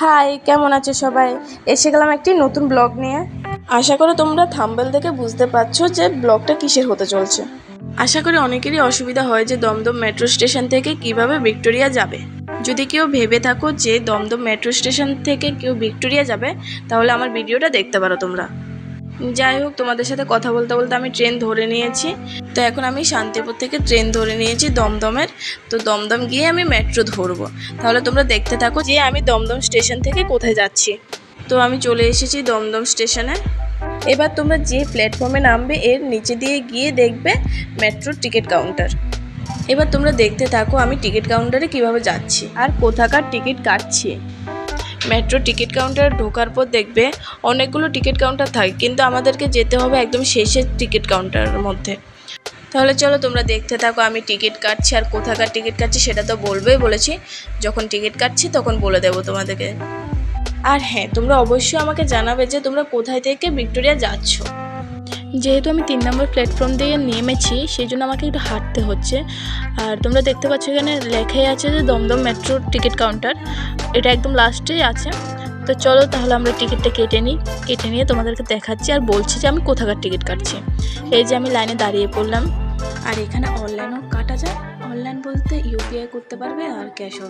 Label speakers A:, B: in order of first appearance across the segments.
A: High, কেমন আছো সবাই? এসে গেলাম একটি নতুন ব্লগ নিয়ে। আশা করি তোমরা থাম্বেল দেখে বুঝতে পারছ যে ব্লগটা কিসের হতে চলছে। আশা করি অনেকেরই অসুবিধা হয় যে দমদম মেট্রো স্টেশন থেকে কীভাবে ভিক্টোরিয়া যাবে। যদি কেউ ভেবে থাকো যে দমদম মেট্রো স্টেশন থেকে কেউ ভিক্টোরিয়া যাবে, তাহলে আমার ভিডিওটা দেখতে পারো তোমরা। যাই হোক, তোমাদের সাথে কথা বলতে বলতে আমি ট্রেন ধরে নিয়েছি। তো এখন আমি শান্তিপুর থেকে ট্রেন ধরে নিয়েছি দমদমের তো দমদম গিয়ে আমি মেট্রো ধরবো। তাহলে তোমরা দেখতে থাকো যে আমি দমদম স্টেশন থেকে কোথায় যাচ্ছি। তো আমি চলে এসেছি দমদম স্টেশনে। এবার তোমরা যে প্ল্যাটফর্মে নামবে, এর নিচে দিয়ে গিয়ে দেখবে মেট্রোর টিকিট কাউন্টার। এবার তোমরা দেখতে থাকো আমি টিকিট কাউন্টারে কীভাবে যাচ্ছি আর কোথাকার টিকিট কাটছি। মেট্রো টিকিট কাউন্টারে ঢোকার পর দেখবে অনেকগুলো টিকিট কাউন্টার থাকে, কিন্তু আমাদেরকে যেতে হবে একদম শেষের টিকিট কাউন্টারের মধ্যে। তাহলে চলো তোমরা দেখতে থাকো, আমি টিকিট কাটছি আর কোথাকার টিকিট কাটছি সেটা তো বলবেই বলেছি। যখন টিকিট কাটছি তখন বলে দেবো তোমাদেরকে। আর হ্যাঁ তোমরা অবশ্যই আমাকে জানাবে যে তোমরা কোথায় থেকে ভিক্টোরিয়া যাচ্ছ। যেহেতু আমি তিন নম্বর প্ল্যাটফর্ম দিয়ে নেমেছি সেই জন্য আমাকে একটু হাঁটতে হচ্ছে। আর তোমরা দেখতে পাচ্ছ এখানে লেখাই আছে যে দমদম মেট্রোর টিকিট কাউন্টার। এটা একদম লাস্টেই আছে। তো চলো তাহলে আমরা টিকিটটা কেটে নিই। কেটে নিয়ে তোমাদেরকে দেখাচ্ছি আর বলছি যে আমি কোথাকার টিকিট কাটছি। এই যে আমি লাইনে দাঁড়িয়ে পড়লাম। আর এখানে অনলাইনও কাটা যায়। অনলাইন বলতে ইউপিআই করতে পারবে আর ক্যাশও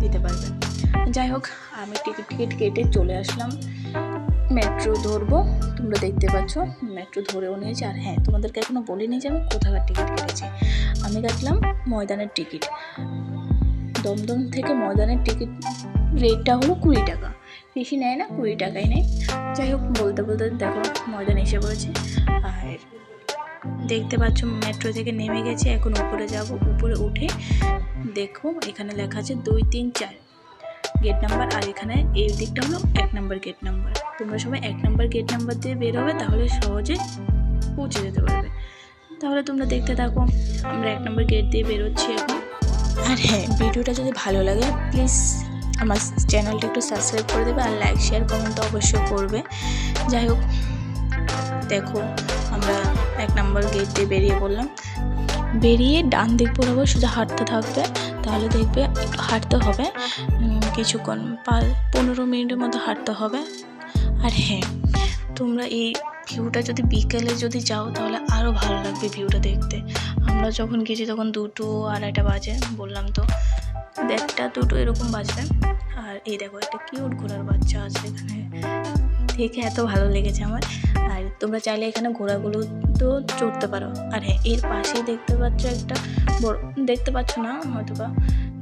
A: দিতে পারবে। যাই হোক, আমি টিকিট টিকিট কেটে চলে আসলাম। মেট্রো ধরবো। তোমরা দেখতে পাচ্ছ, মেট্রো ধরেও নিয়েছি। আর হ্যাঁ তোমাদেরকে এখনও বলিনি যে আমি কোথাকার টিকিট কেটেছি। আমি কাটলাম ময়দানের টিকিট। দমদম থেকে ময়দানের টিকিট রেটটা হলো কুড়ি টাকা। বেশি নেয় না, কুড়ি টাকাই নেয়। যাই হোক, বলতে বলতে দেখো ময়দানে এসে পড়েছে। আর দেখতে পাচ্ছ, মেট্রো থেকে নেমে গেছে। এখন উপরে যাব, উপরে উঠে দেখো, এখানে লেখা আছে দুই, তিন, চার। গেট নাম্বার আর এখানে এই দিকটা হলো এক নাম্বার গেট নাম্বার। তোমরা সবাই এক নাম্বার গেট নাম্বার দিয়ে বের হবে, তাহলে সহজে পৌঁছে যেতে পারবে। তাহলে তোমরা দেখতে থাকো, আমরা এক নম্বর গেট দিয়ে বেরোচ্ছি এখন। আর হ্যাঁ ভিডিওটা যদি ভালো লাগে প্লিজ আমার চ্যানেলটা একটু সাবস্ক্রাইব করে দেবে আর লাইক শেয়ার কমেন্ট তো অবশ্যই করবে। যাই হোক, দেখো আমরা এক নম্বর গেট দিয়ে বেরিয়ে পড়লাম। বেরিয়ে ডান দিক বরাবর শুধু হাঁটতে থাকবে তাহলে দেখবে হাঁটতে হবে। কিছুক্ষণ পনেরো মিনিটের মতো হাঁটতে হবে। আর হ্যাঁ তোমরা এই ভিউটা যদি বিকেলে যদি যাও, তাহলে আরও ভালো লাগবে ভিউটা দেখতে। আমরা যখন গেছি তখন দুটো আড়াইটা বাজে, বললাম তো দেড়টা দুটো এরকম বাজবে। আর এই দেখো, একটা কিউট ঘোড়ার বাচ্চা আছে এখানে। দেখে এত ভালো লেগেছে আমার। আর তোমরা চাইলে এখানে ঘোড়াগুলো তো চড়তে পারো। আর হ্যাঁ এর পাশেই দেখতে পাচ্ছ একটা বড়, দেখতে পাচ্ছ না হয়তো বা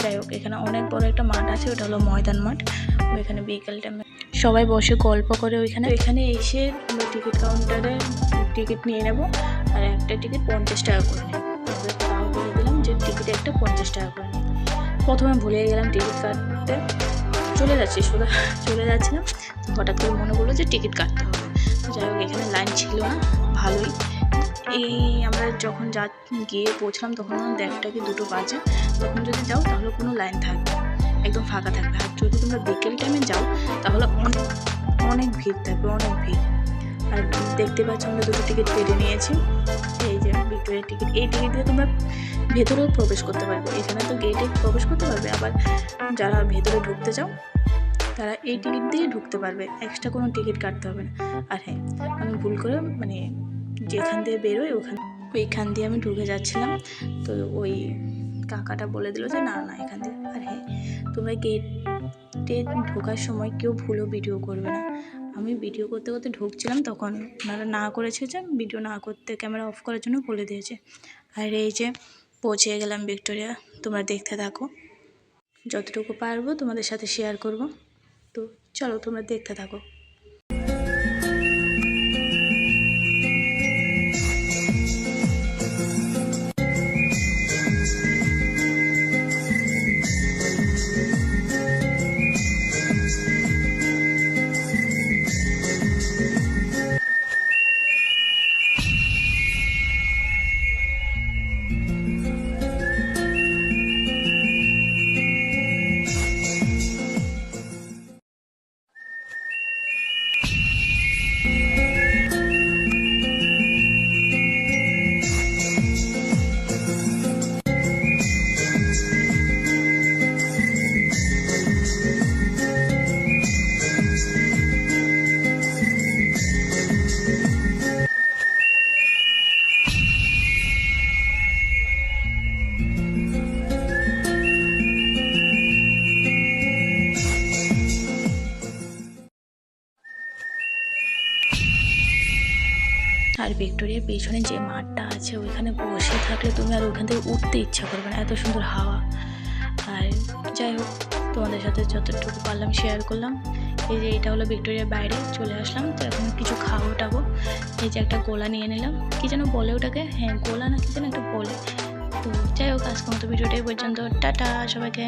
A: যাই হোক, এখানে অনেক বড় একটা মাঠ আছে, ওটা হলো ময়দান মাঠ। ওইখানে বিকেল টাইমে সবাই বসে গল্প করে ওইখানে। এখানে এসে টিকিট কাউন্টারে টিকিট নিয়ে নেব। আর একটা টিকিট পঞ্চাশ টাকা করে নেব। একটা পঞ্চাশ টাকা করে প্রথমে ভুলে গেলাম টিকিট কাটতে। চলে যাচ্ছি, সোজা চলে যাচ্ছিলাম। হঠাৎ করে মনে পড়ল যে টিকিট কাটতে হবে। যাই হোক, এখানে লাইন ছিল না, ভালোই। এই আমরা যখন যা গিয়ে পৌঁছলাম, তখন দেড়টা কি দুটো বাজে। তখন যদি যাও, তাহলে কোনো লাইন থাকবে একদম ফাঁকা থাকবে। আর যদি তোমরা বিকেল টাইমে যাও, তাহলে অনেক অনেক ভিড় থাকবে, অনেক ভিড়। আর দেখতে পাচ্ছ, আমরা দুটো টিকিট কেটে নিয়েছি। ভিক্টোরিয়ার টিকিট এই টিকিট দিয়ে তোমরা ভেতরেও প্রবেশ করতে পারবে। এখানে তো গেটে প্রবেশ করতে পারবে, আবার যারা ভেতরে ঢুকতে চাও, তারা এই টিকিট দিয়ে ঢুকতে পারবে। এক্সট্রা কোনো টিকিট কাটতে হবে না। আর হ্যাঁ আমি ভুল করে মানে যেখান দিয়ে বেরোই ওখান, ওইখান দিয়ে আমি ঢুকে যাচ্ছিলাম। তো ওই কাকাটা বলে দিল যে, না না, এখান দিয়ে। আর হ্যাঁ তোমরা গেটে ঢোকার সময় কেউ ভুলও ভিডিও করবে না। আমি ভিডিও করতে করতে ঢুকছিলাম, তখন ওনারা না করেছে যে ভিডিও না করতে ক্যামেরা অফ করার জন্য বলে দিয়েছে। আর এই যে পৌঁছে গেলাম ভিক্টোরিয়া, তোমরা দেখতে থাকো। যতটুকু পারব তোমাদের সাথে শেয়ার করব। তো চলো তোমরা দেখতে থাকো। ভিক্টোরিয়ার পেছনে যে মাঠটা আছে, ওইখানে বসে থাকলে তুমি আর ওইখান থেকে উঠতে ইচ্ছা করবে না। এত সুন্দর হাওয়া। আর যাই হোক, তোমাদের সাথে যতটুকু পারলাম শেয়ার করলাম। এই যে এটা হলো ভিক্টোরিয়ার বাইরে, চলে আসলাম। তো এখন কিছু খাব টাবো। এই যে একটা গোলা নিয়ে নিলাম। কি যেন বলে ওটাকে? হ্যাঁ গোলা না কি যেন একটা বলে। তো যাই হোক, আজকের মতো ভিডিওটাই পর্যন্ত। টাটা সবাইকে।